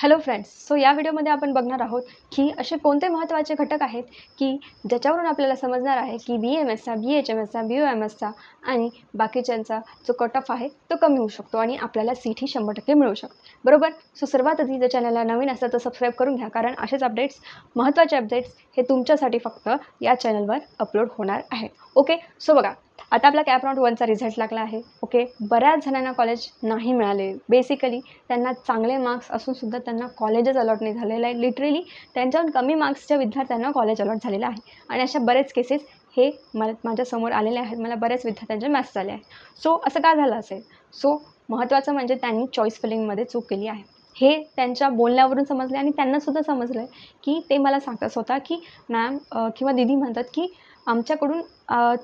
Hello friends so या व्हिडिओमध्ये आपण बघणार आहोत की असे कोणते महत्त्वाचे घटक आहेत की ज्याच्यावरून आपल्याला समजणार आहे की बी एम एसचा बी एच एम एसचा बी ओ एम एसचा आणि बाकीच्यांचा जो कट ऑफ आहे तो कमी होऊ शकतो आणि आपल्याला सीट ही शंभर टक्के मिळू शकते. बरोबर? सो सर्वात आधी जर चॅनलला नवीन असेल तर सबस्क्राईब करून घ्या कारण असेच अपडेट्स महत्त्वाचे अपडेट्स हे तुमच्यासाठी फक्त या चॅनलवर अपलोड होणार आहेत. ओके सो बघा आता आपला कॅप वनचा रिझल्ट लागला आहे. ओके बऱ्याच जणांना कॉलेज नाही मिळाले. बेसिकली त्यांना चांगले मार्क्स असूनसुद्धा त्यांना कॉलेजच अलॉट नाही झालेलं आहे लिटरली त्यांच्याहून कमी मार्क्सच्या विद्यार्थ्यांना कॉलेज अलॉट झालेलं आहे. आणि अशा बरेच केसेस हे मला माझ्यासमोर आलेले आहेत. मला बऱ्याच विद्यार्थ्यांचे मॅथ्स झाले आहे सो असं का झालं असेल? सो महत्त्वाचं म्हणजे त्यांनी चॉईस फिलिंगमध्ये चूक केली आहे. हे त्यांच्या बोलण्यावरून समजले आणि त्यांनासुद्धा समजलं आहे की ते मला सांगतात स्वतः की मॅम किंवा दिदी म्हणतात की आमच्याकडून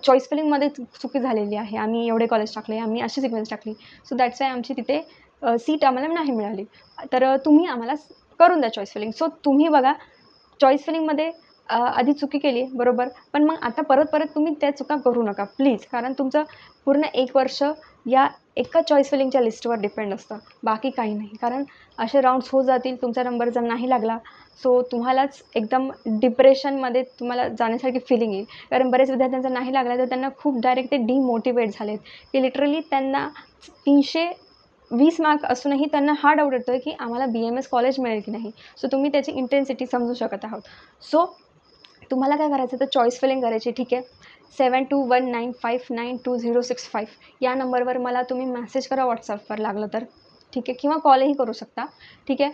चॉईस फिलिंगमध्ये चुकी झालेली आहे. आम्ही एवढे कॉलेज टाकले आम्ही अशी सिक्वेन्स टाकली. सो दॅट्स वाय आमची तिथे सीट आम्हाला नाही मिळाली. तर तुम्ही आम्हाला करून द्या चॉईस फिलिंग सो तुम्ही बघा चॉईस फिलिंगमध्ये आधी चुकी केली बरोबर. पण मग आता परत परत तुम्ही त्या चुका करू नका प्लीज कारण तुमचं पूर्ण एक वर्ष या एका चॉईस फिलिंगच्या लिस्टवर डिपेंड असतं. बाकी काही नाही. कारण असे राऊंड्स होत जातील तुमचा नंबर जर नाही लागला सो तुम्हालाच एकदम डिप्रेशनमध्ये तुम्हाला जाण्यासारखी फिलिंग येईल. कारण बरेच विद्यार्थ्यांचा नाही लागला तर त्यांना खूप डायरेक्ट ते डिमोटिवेट झालेत. की लिटरली त्यांना तीनशे वीस मार्क असूनही त्यांना हा डाऊट येतो आहे की आम्हाला बी एम एस कॉलेज मिळेल की नाही. सो तुम्ही त्याची इंटेन्सिटी समजू शकत आहोत. सो तुम्हाला काय करायचं तर चॉईस फिलिंग करायची ठीक आहे? Seven two one nine five nine two zero six five या नंबरवर मला तुम्ही मॅसेज करा व्हॉट्सअपवर लागलं तर. ठीक आहे? किंवा कॉलही करू शकता. ठीक आहे?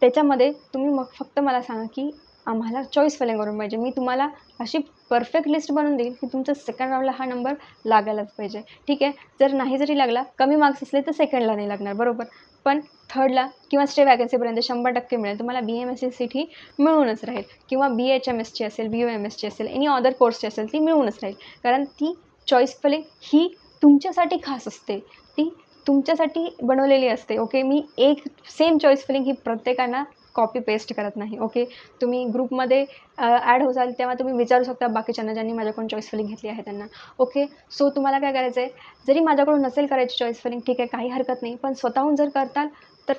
त्याच्यामध्ये तुम्ही मग फक्त मला सांगा की आम्हाला चॉईस फिलिंग करून पाहिजे. मी तुम्हाला अशी परफेक्ट लिस्ट बनवून देईल की तुमचा सेकंड राऊंडला हा नंबर लागायलाच पाहिजे. ठीक आहे? जर नाही जरी लागला कमी मार्क्स असले तर सेकंडला नाही लागणार. बरोबर? पण थर्डला किंवा स्टे वॅकन्सीपर्यंत शंभर टक्के मिळेल. तुम्हाला B M S C seat ही मिळूनच राहील. किंवा बी एच एम एसची असेल बी ओ एम एसची असेल एनी अदर कोर्सची असेल ती मिळूनच राहील. कारण ती चॉईस ही तुमच्यासाठी खास असते. ती तुमच्यासाठी बनवलेली असते. ओके मी एक सेम चॉईस फिलिंग ही प्रत्येकांना कॉपी पेस्ट करत नाही ओके तुम्ही ग्रुपमध्ये ॲड होसाल तेव्हा तुम्ही विचारू शकता बाकीच्यांना ज्यांनी माझ्याकडून चॉईस फिलिंग घेतली आहे त्यांना ओके सो तुम्हाला काय करायचं आहे जरी माझ्याकडून नसेल करायची चॉईस फिलिंग ठीक आहे काही हरकत नाही पण स्वतःहून जर करताल तर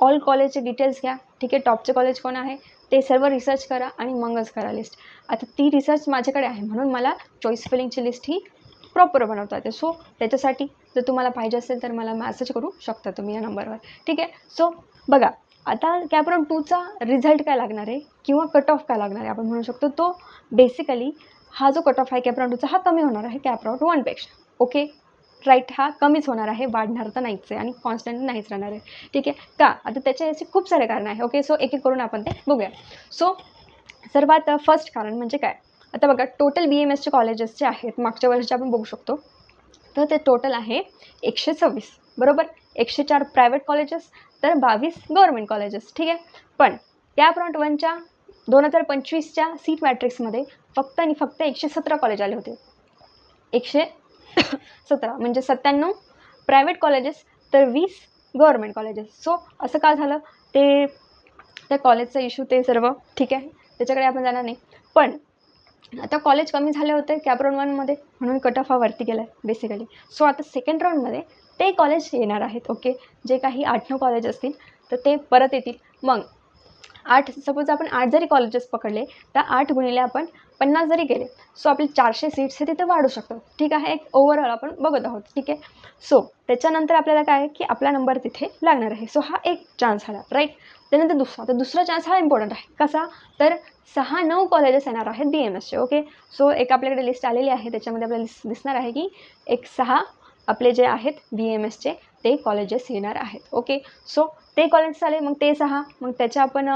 ऑल कॉलेजचे डिटेल्स घ्या ठीक आहे? टॉपचे कॉलेज कोण आहे? ते सर्व रिसर्च करा आणि मगच करा लिस्ट आता ती रिसर्च माझ्याकडे आहे म्हणून मला चॉईस फिलिंगची लिस्ट ही प्रॉपर बनवता येते. सो त्याच्यासाठी जर तुम्हाला पाहिजे असेल तर मला मॅसेज करू शकता तुम्ही या नंबरवर ठीक आहे? सो बघा आता कॅपराऊंड टूचा रिझल्ट काय लागणार आहे? किंवा कट ऑफ काय लागणार आहे? आपण म्हणू शकतो तो बेसिकली हा जो कट ऑफ आहे कॅपराऊंड टूचा हा कमी होणार आहे कॅपराऊंड वनपेक्षा ओके राईट हा कमीच होणार आहे वाढणार तर नाहीच आहे आणि कॉन्स्टंट नाहीच राहणार आहे. ठीक आहे? का? आता त्याचे असे खूप सारे कारण आहे. ओके सो एक एक करून आपण ते बघूया. सो सर्वात फर्स्ट कारण म्हणजे काय? आता बघा टोटल बी एम एसचे कॉलेजेस जे आहेत मागच्या वर्षीचे आपण बघू शकतो तर ते टोटल आहे एकशे सव्वीस. बरोबर? एकशे चार प्रायव्हेट कॉलेजेस तर बावीस गव्हर्मेंट कॉलेजेस ठीक आहे? पण त्या फ्रंट वनच्या दोन हजार पंचवीसच्या सीट मॅट्रिक्समध्ये फक्त आणि फक्त एकशे सतरा कॉलेज आले होते. एकशे सतरा म्हणजे सत्त्याण्णव प्रायव्हेट कॉलेजेस तर वीस गव्हर्मेंट कॉलेजेस सो असं का झालं? ते त्या कॉलेजचा इश्यू ते सर्व ठीक आहे? त्याच्याकडे आपण जाणार नाही. पण आता कॉलेज कमी झाले होते कॅप राऊंड वनमध्ये म्हणून कट ऑफ हा वरती गेला आहे बेसिकली सो आता सेकंड राऊंडमध्ये ते कॉलेज येणार आहेत ओके जे काही आठ नऊ कॉलेज असतील तर ते परत येतील. मग आठ सपोज आपण आठ जरी कॉलेजेस पकडले तर आठ गुणिले आपण पन्नास जरी गेले सो आपले चारशे सीट्स हे तिथे वाढू शकतो ठीक आहे? एक ओव्हरऑल आपण बघत आहोत. ठीक आहे? सो त्याच्यानंतर आपल्याला काय आहे की आपला नंबर तिथे लागणार आहे. सो हा एक चान्स झाला राईट त्यानंतर दुसरा तर दुसरा चान्स हा इम्पॉर्टंट आहे. कसा? तर सहा नऊ कॉलेजेस येणार आहेत बी एम एसचे ओके सो एक आपल्याकडे लिस्ट आलेली आहे. त्याच्यामध्ये आपल्याला लिस्ट दिसणार आहे की एक सहा आपले जे आहेत बी एम एसचे ते कॉलेजेस येणार आहेत. ओके सो ते कॉलेज आले मग ते सहा मग त्याच्या आपण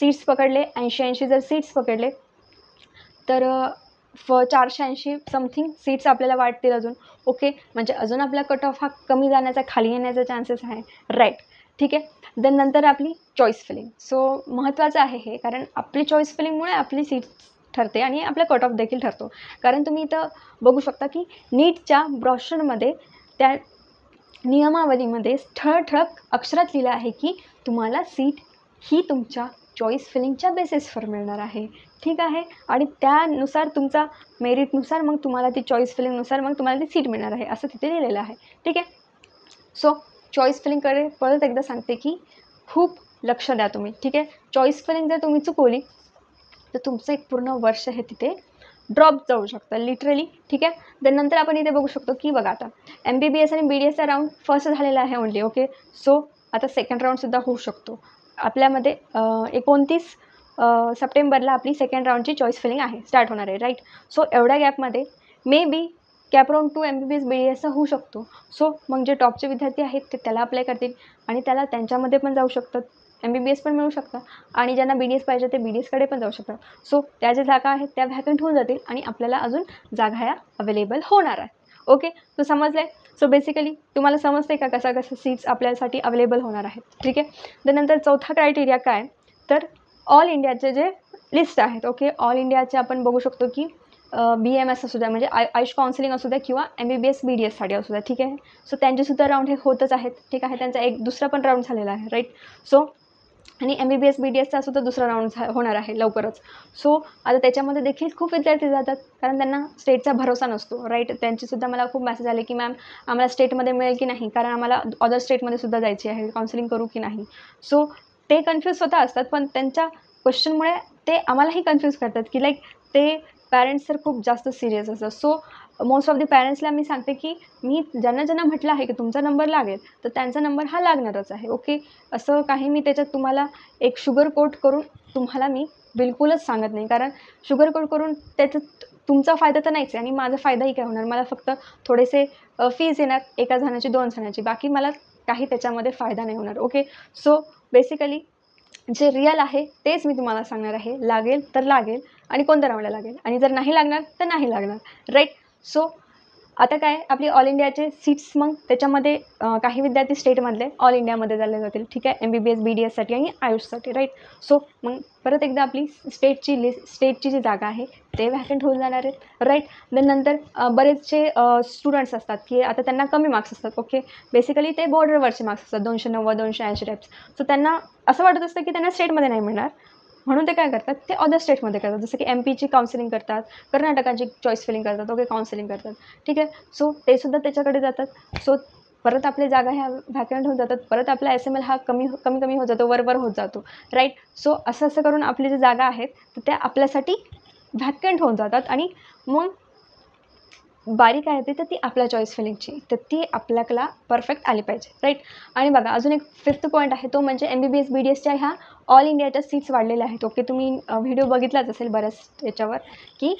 सीट्स पकडले ऐंशी ऐंशी जर सीट्स पकडले तर फ चारशे ऐंशी समथिंग सीट्स आपल्याला वाटतील अजून. ओके म्हणजे अजून आपला कट ऑफ हा कमी जाण्याचा खाली येण्याचा चान्सेस आहे. राईट ठीक आहे? देन नंतर आपली चॉईस फिलिंग सो महत्त्वाचं आहे हे कारण आपली चॉईस फिलिंगमुळे आपली सीट्स ठरते आणि आपला कट ऑफ देखील ठरतो. कारण तुम्ही इथं बघू शकता की नीटच्या ब्रॉशरमध्ये त्या नियमावलीमध्ये ठळ ठळक अक्षरात लिहिलं आहे की तुम्हाला सीट ही तुमच्या चॉईस फिलिंगच्या बेसिसवर मिळणार आहे. ठीक आहे? आणि त्यानुसार तुमचा मेरिटनुसार मग तुम्हाला ती चॉईस फिलिंगनुसार मग तुम्हाला ती सीट मिळणार आहे. असं तिथे लिहिलेलं आहे. ठीक आहे? सो चॉईस फिलिंगकडे परत एकदा सांगते की खूप लक्ष द्या तुम्ही. ठीक आहे? चॉईस फिलिंग जर तुम्ही चुकवली तर तुमचं एक पूर्ण वर्ष हे तिथे ड्रॉप जाऊ शकतं लिटरली ठीक आहे? देन नंतर आपण इथे बघू शकतो की बघा आता एम बी बी एस आणि बी डी एसचा राऊंड फर्स्ट झालेला आहे ओनली ओके सो आता सेकंड राऊंडसुद्धा होऊ शकतो. आपल्यामध्ये एकोणतीस सप्टेंबरला आपली सेकंड राऊंडची चॉईस फिलिंग आहे स्टार्ट होणार आहे राईट सो एवढ्या गॅपमध्ये maybe cap round two M B B S B D एसचा होऊ शकतो. सो मग जे टॉपचे विद्यार्थी आहेत ते त्याला अप्लाय करतील आणि त्याला त्यांच्यामध्ये पण जाऊ शकतात. एम बी बी एस पण मिळू शकतं. आणि ज्यांना बी डी एस पाहिजे ते बी डी एसकडे पण जाऊ शकतात. सो त्या ज्या जागा आहेत त्या व्हॅकंट होऊन जातील आणि आपल्याला अजून जागा ह्या अवेलेबल होणार आहेत. ओके तो समजलं आहे सो बेसिकली तुम्हाला समजते का कसा कसं सीट्स आपल्यासाठी अवेलेबल होणार आहेत? ठीक आहे? त्यानंतर चौथा क्रायटेरिया काय? तर ऑल इंडियाचे जे लिस्ट आहेत ओके ऑल इंडियाचे आपण बघू शकतो की बी एम एस असू द्या म्हणजे आय आयुष काउन्सिलिंग असू द्या किंवा M B B S B D एससाठी असू द्या ठीक आहे? सो त्यांचेसुद्धा राऊंड हे होतच आहेत ठीक आहे? त्यांचा एक दुसरा पण राऊंड झालेला आहे राईट सो आणि M B B S B D एसचा सुद्धा दुसरा राऊंड झा होणार आहे लवकरच. सो आता त्याच्यामध्ये देखील खूप विद्यार्थी जातात. कारण त्यांना स्टेटचा भरोसा नसतो राईट त्यांचीसुद्धा मला खूप मेसेज आले की मॅम आम्हाला स्टेटमध्ये मिळेल की नाही? कारण आम्हाला अदर स्टेटमध्ये सुद्धा जायची आहे. काउन्सिलिंग करू की नाही? सो ते कन्फ्यूज स्वतः असतात पण त्यांच्या क्वेश्चनमुळे ते आम्हालाही कन्फ्यूज करतात की लाईक ते पॅरेंट्स तर खूप जास्त सिरियस असतात. सो मोस्ट ऑफ दी पॅरेंट्सला मी सांगते की मी ज्यांना ज्यांना म्हटलं आहे की तुमचा नंबर लागेल तर त्यांचा नंबर हा लागणारच आहे ओके असं काही मी त्याच्यात तुम्हाला एक शुगर कोट करून तुम्हाला मी बिलकुलच सांगत नाही. कारण शुगर कोट करून त्याच्यात तुमचा फायदा तर नाहीच आहे आणि माझा फायदाही काय होणार? मला फक्त थोडेसे फीज येणार एका जणाची दोन जणाची. बाकी मला काही त्याच्यामध्ये फायदा नाही होणार ओके सो बेसिकली जे रिअल आहे तेच मी तुम्हाला सांगणार आहे. लागेल तर लागेल आणि कोणत्या राऊंडला लागेल? आणि जर नाही लागणार तर नाही लागणार राईट सो आता काय? आपली ऑल इंडियाचे सीट्स मग त्याच्यामध्ये काही विद्यार्थी स्टेटमधले ऑल इंडियामध्ये झाले जातील. ठीक आहे? M B B S B D एससाठी आणि आयुषसाठी राईट सो मग परत एकदा आपली स्टेटची लिस्ट स्टेटची जी जागा आहे ते व्हॅकंट होऊन जाणार आहेत. राईट देन नंतर बरेचसे स्टुडंट्स असतात की आता त्यांना कमी मार्क्स असतात. ओके बेसिकली ते बॉर्डरवरचे मार्क्स असतात. दोनशे नव्वद दोनशे ऐंशी टाईप्स सो त्यांना असं वाटत असतं की त्यांना स्टेटमध्ये नाही मिळणार. म्हणून ते काय करतात? ते अदर स्टेटमध्ये करतात. जसं की एम पीची काउन्सिलिंग करतात कर्नाटकाची चॉईस फिलिंग करतात ओके काउन्सिलिंग करतात. ठीक आहे? सो ते सुद्धा त्याच्याकडे जातात. सो परत आपल्या जागा ह्या व्हॅकंट होत जातात. परत आपला एस एम एल हा कमी हो, कमी कमी होत जातो वरवर होत जातो. राईट सो असं असं करून आपली जी जागा आहेत तर त्या आपल्यासाठी व्हॅकंट होऊन जातात. आणि मग बारीक आहे ती तर ती आपल्या चॉईस फिलिंगची तर ती आपल्याला परफेक्ट आली पाहिजे राईट आणि बघा अजून एक फिफ्थ पॉईंट आहे तो म्हणजे M B B S B D एसच्या ह्या ऑल इंडियाच्या सीट्स वाढलेल्या आहेत. ओके तुम्ही व्हिडिओ बघितलाच असेल बऱ्याच याच्यावर की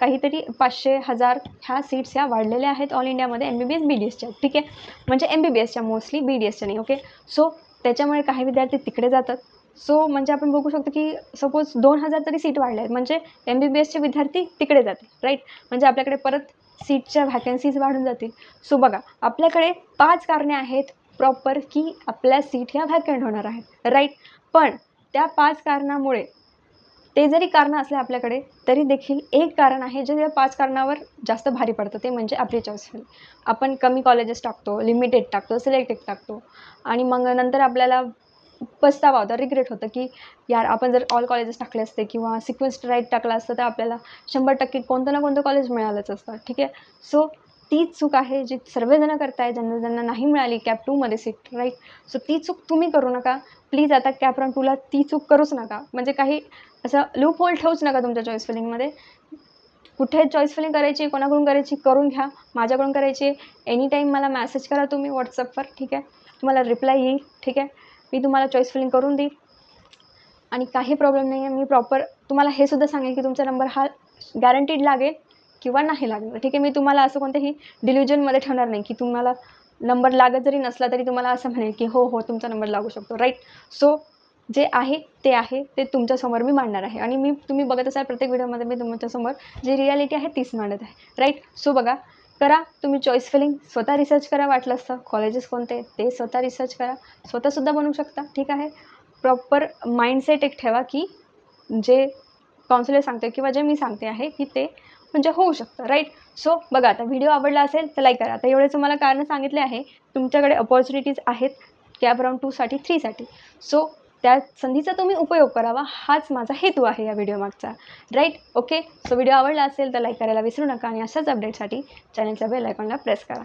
काहीतरी पाचशे हजार ह्या सीट्स ह्या वाढलेल्या आहेत ऑल इंडियामध्ये M B B S B D एसच्या ठीक आहे? म्हणजे एम बी बी एसच्या मोस्टली बी डी एसच्या नाही ओके सो त्याच्यामुळे काही विद्यार्थी तिकडे जातात सो म्हणजे आपण बघू शकतो की सपोज दोन हजार तरी सीट वाढल्या आहेत. म्हणजे एम बी बी एसचे विद्यार्थी तिकडे जातील राईट म्हणजे आपल्याकडे परत सीटच्या व्हॅकन्सीज वाढून जातील. सो बघा आपल्याकडे पाच कारणे आहेत प्रॉपर की आपल्या सीट ह्या व्हॅकंट होणार आहेत राईट पण त्या पाच कारणामुळे ते जरी कारणं असले आपल्याकडे तरी देखील एक कारण आहे जे त्या पाच कारणावर जास्त भारी पडतं. ते म्हणजे आपली चॉईस आपण कमी कॉलेजेस टाकतो लिमिटेड टाकतो सिलेक्टेड टाकतो. आणि मग नंतर आपल्याला पस्तावा होता रिग्रेट होतं की यार आपण जर ऑल कॉलेजेस टाकले असते किंवा सिक्वेन्स राईट टाकला असतं तर आपल्याला शंभर टक्के कोणतं ना कोणतं कॉलेज मिळालंच असतं ठीक आहे? सो तीच चूक आहे जी सर्वजणं करताय ज्यांना ज्यांना नाही मिळाली कॅप टूमध्ये सीट राईट सो ती चूक तुम्ही करू नका. प्लीज आता कॅप रन टूला ती चूक करूच नका. म्हणजे काही असं लूप होल ठेवूच नका तुमच्या चॉईस फिलिंगमध्ये कुठे चॉईस फिलिंग करायची कोणाकडून करायची करून घ्या. माझ्याकडून करायची एनी टाईम मला मॅसेज करा तुम्ही व्हॉट्सअपवर ठीक आहे? तुम्हाला रिप्लाय येईल ठीक आहे? मी तुम्हाला चॉईस फिलिंग करून देईल आणि काही प्रॉब्लेम नाही आहे मी प्रॉपर तुम्हाला हे सुद्धा सांगेल की तुमचा नंबर हा गॅरंटीड लागेल किंवा नाही लागणार. ठीक आहे मी तुम्हाला असं कोणत्याही डिल्युजनमध्ये ठेवणार नाही की तुम्हाला नंबर लागत जरी नसला तरी तुम्हाला असं म्हणेल की हो हो तुमचा नंबर लागू शकतो राईट सो जे आहे ते आहे ते तुमच्यासमोर मी मांडणार आहे. आणि मी तुम्ही बघत असाल प्रत्येक व्हिडिओमध्ये मी तुमच्यासमोर जी रियालिटी आहे तीच मांडत आहे राईट सो बघा करा तुम्ही चॉईस फिलिंग स्वतः रिसर्च करा वाटलं असतं. कॉलेजेस कोणते ते स्वतः रिसर्च करा. स्वतःसुद्धा बनवू शकता ठीक आहे? प्रॉपर माइंडसेट एक ठेवा की जे काउन्सिलर सांगते किंवा जे मी सांगते आहे की ते म्हणजे होऊ शकतं राईट सो बघा आता व्हिडिओ आवडला असेल तर लाईक करा. आता एवढे तुम्हाला कारणं सांगितले आहे. तुमच्याकडे अपॉर्च्युनिटीज आहेत कॅब राऊंड टूसाठी थ्रीसाठी सो त्या संधीचा तुम्ही उपयोग करावा हाच माझा हेतू आहे या व्हिडिओ मागचा. राईट ओके सो व्हिडिओ आवडला असेल तर लाईक करायला विसरू नका आणि अशाच अपडेटसाठी चॅनलच्या बेल आयकॉनला प्रेस करा.